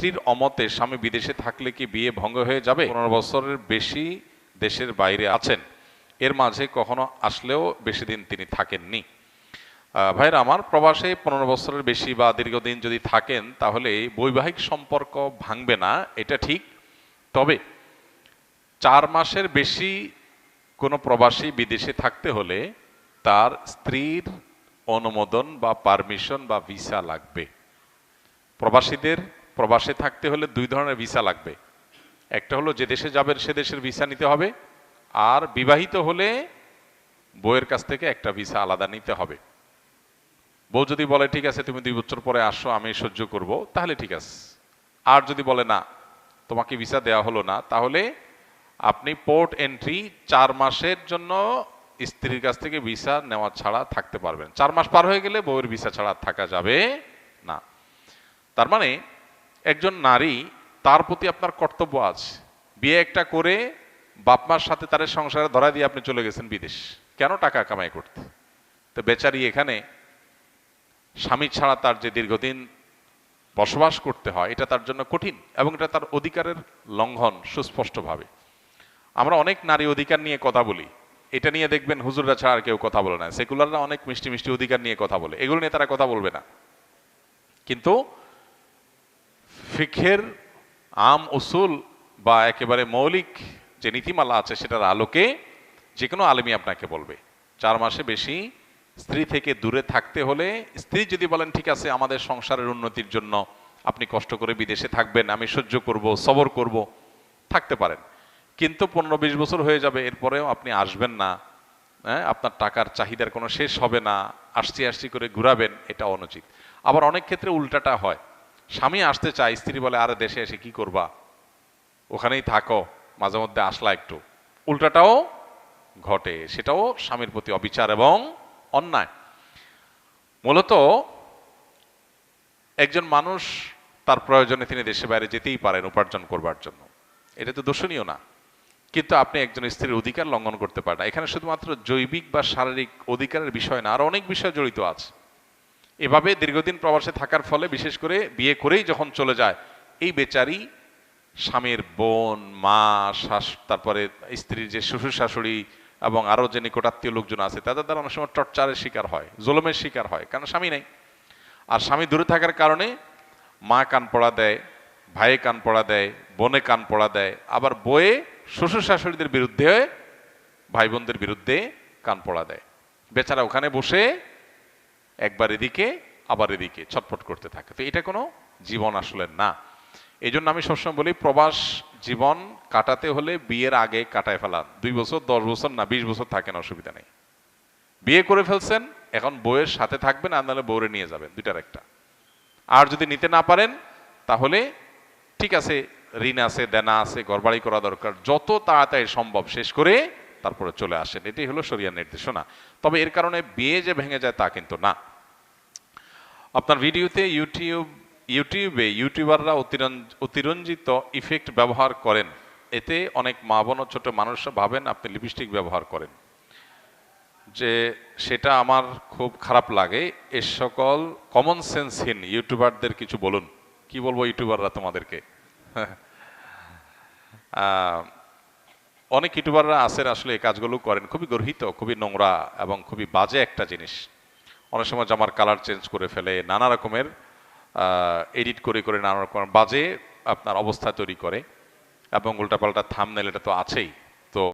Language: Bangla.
স্ত্রীর অমতে স্বামী বিদেশে থাকলে কি বিয়ে ভঙ্গ হয়ে যাবে? পনেরো বছরের বেশি দেশের বাইরে আছেন। এর মাঝে কখনো আসলেও বেশি দিন তিনি থাকেননি। ভাইরা আমার প্রবাসে পনেরো বছরের বেশি বা দীর্ঘদিন যদি থাকেন, তাহলে বৈবাহিক সম্পর্ক ভাঙবে না, এটা ঠিক। তবে চার মাসের বেশি কোনো প্রবাসী বিদেশে থাকতে হলে তার স্ত্রীর অনুমোদন বা পারমিশন বা ভিসা লাগবে। প্রবাসীদের প্রবাসে থাকতে হলে দুই ধরনের ভিসা লাগবে। একটা হলো যে দেশে যাবেন সে দেশের ভিসা নিতে হবে, আর বিবাহিত হলে বইয়ের কাছ থেকে একটা ভিসা আলাদা নিতে হবে। বউ যদি বলে, ঠিক আছে, তুমি দুই বছর পরে আসো, আমি সহ্য করব, তাহলে ঠিক আছে। আর যদি বলে, না, তোমাকে ভিসা দেওয়া হলো না, তাহলে আপনি পোর্ট এন্ট্রি চার মাসের জন্য স্ত্রীর কাছ থেকে ভিসা নেওয়া ছাড়া থাকতে পারবেন। চার মাস পার হয়ে গেলে বউয়ের ভিসা ছাড়া থাকা যাবে না। তার মানে একজন নারী, তার প্রতি আপনার কর্তব্য আছে বিয়ে একটা করে বাপ মার সাথে তার সংসারে ধরা দিয়ে আপনি চলে গেছেন বিদেশ। কেন টাকা কামাই করতে? তো বেচারি এখানে স্বামী ছাড়া তার যে দীর্ঘদিন বসবাস করতে হয়, এটা তার জন্য কঠিন এবং এটা তার অধিকারের লঙ্ঘন সুস্পষ্টভাবে। আমরা অনেক নারী অধিকার নিয়ে কথা বলি। এটা নিয়ে দেখবেন হুজুররা ছাড়া আর কেউ কথা বলে না। সেকুলাররা অনেক মিষ্টি মিষ্টি অধিকার নিয়ে কথা বলে। এগুলো নিয়ে তারা কথা বলবে না। কিন্তু ফিখের আম উসুল বা একেবারে মৌলিক যে নীতিমালা আছে সেটার আলোকে যে কোনো আলেমী আপনাকে বলবে। চার মাসে বেশি স্ত্রী থেকে দূরে থাকতে হলে স্ত্রী যদি বলেন, ঠিক আছে, আমাদের সংসারের উন্নতির জন্য আপনি কষ্ট করে বিদেশে থাকবেন, আমি সহ্য করব, সবর করব। থাকতে পারেন। কিন্তু পনেরো বিশ বছর হয়ে যাবে, এরপরেও আপনি আসবেন না। হ্যাঁ আপনার টাকার চাহিদার কোনো শেষ হবে না। আসছি আসছি করে ঘুরাবেন, এটা অনুচিত। আবার অনেক ক্ষেত্রে উল্টাটা হয়। স্বামী আসতে চায়, স্ত্রী বলে, আরে, দেশে এসে কি করবা? ওখানেই থাকো, মাঝে মধ্যে আসলা একটু। উল্টাটাও ঘটে, সেটাও স্বামীর প্রতি অবিচার এবং অন্যায়। মূলত একজন মানুষ তার প্রয়োজনে তিনি দেশে বাইরে যেতেই পারেন উপার্জন করবার জন্য। এটা তো দোষণীয় না। কিন্তু আপনি একজন স্ত্রীর অধিকার লঙ্ঘন করতে পারেন এখানে শুধুমাত্র জৈবিক বা শারীরিক অধিকারের বিষয় না, আরও অনেক বিষয় জড়িত আছে। এভাবে দীর্ঘদিন প্রবাসে থাকার ফলে, বিশেষ করে বিয়ে করেই যখন চলে যায়, এই বেচারি স্বামীর বোন, মা, শাস, তারপরে স্ত্রীর যে শ্বশুর শাশুড়ি এবং আরও যে নিকটাত্মীয় লোকজন আছে, তাদের দ্বারা অনেক সময় টর্চারের শিকার হয়, জোলমের শিকার হয় কারণ স্বামী নেই? আর স্বামী দূরে থাকার কারণে মা কান পড়া দেয়, ভাইয়ে কান পড়া দেয়, বোনে কান পড়া দেয়, আবার বয়ে শ্বশুর শাশুড়িদের বিরুদ্ধে, ভাই বোনদের বিরুদ্ধে কান পড়া দেয়। বেচারা ওখানে বসে একবার এদিকে, আবার এদিকে ছটফট করতে থাকে। তো এটা কোনো জীবন আসলে না। এই জন্য আমি সবসময় বলি, প্রবাস জীবন কাটাতে হলে বিয়ের আগে কাটায় ফেলা দুই বছর, দশ বছর না, বিশ বছর থাকেন, অসুবিধা নেই। বিয়ে করে ফেলছেন, এখন বউয়ের সাথে থাকবেন আর নাহলে বউরে নিয়ে যাবেন, দুইটার একটা। আর যদি নিতে না পারেন, তাহলে ঠিক আছে, ঋণ আছে, দেনা আছে, ঘরবাড়ি করা দরকার, যত তাড়াতাড়ি সম্ভব শেষ করে তারপরে চলে আসেন। এটাই হলো শরিয়ার নির্দেশনা। তবে এর কারণে বিয়ে যে ভেঙে যায় তা কিন্তু না। আপনার ভিডিওতে ইউটিউব, ইউটিউবে ইউটিউবাররা অতিরঞ্জ- অতিরঞ্জিত ইফেক্ট ব্যবহার করেন। এতে অনেক মা বোন ও ছোট মানুষরা ভাবেন আপনি লিপস্টিক ব্যবহার করেন। যে সেটা আমার খুব খারাপ লাগে। এ সকল কমন সেন্সহীন ইউটিউবারদের কিছু বলুন। কি বলব ইউটিউবাররা তোমাদেরকে? অনেক ইউটিউবাররা আছেন আসলে এই কাজগুলো করেন। খুবই গর্হিত, খুবই নোংরা এবং খুবই বাজে একটা জিনিস। অনেক সময় জামার কালার চেঞ্জ করে ফেলে, নানা রকমের এডিট করে করে নানা রকম বাজে আপনার অবস্থা তৈরি করে। এবং উল্টাপাল্টা থামনেল এটা তো আছেই।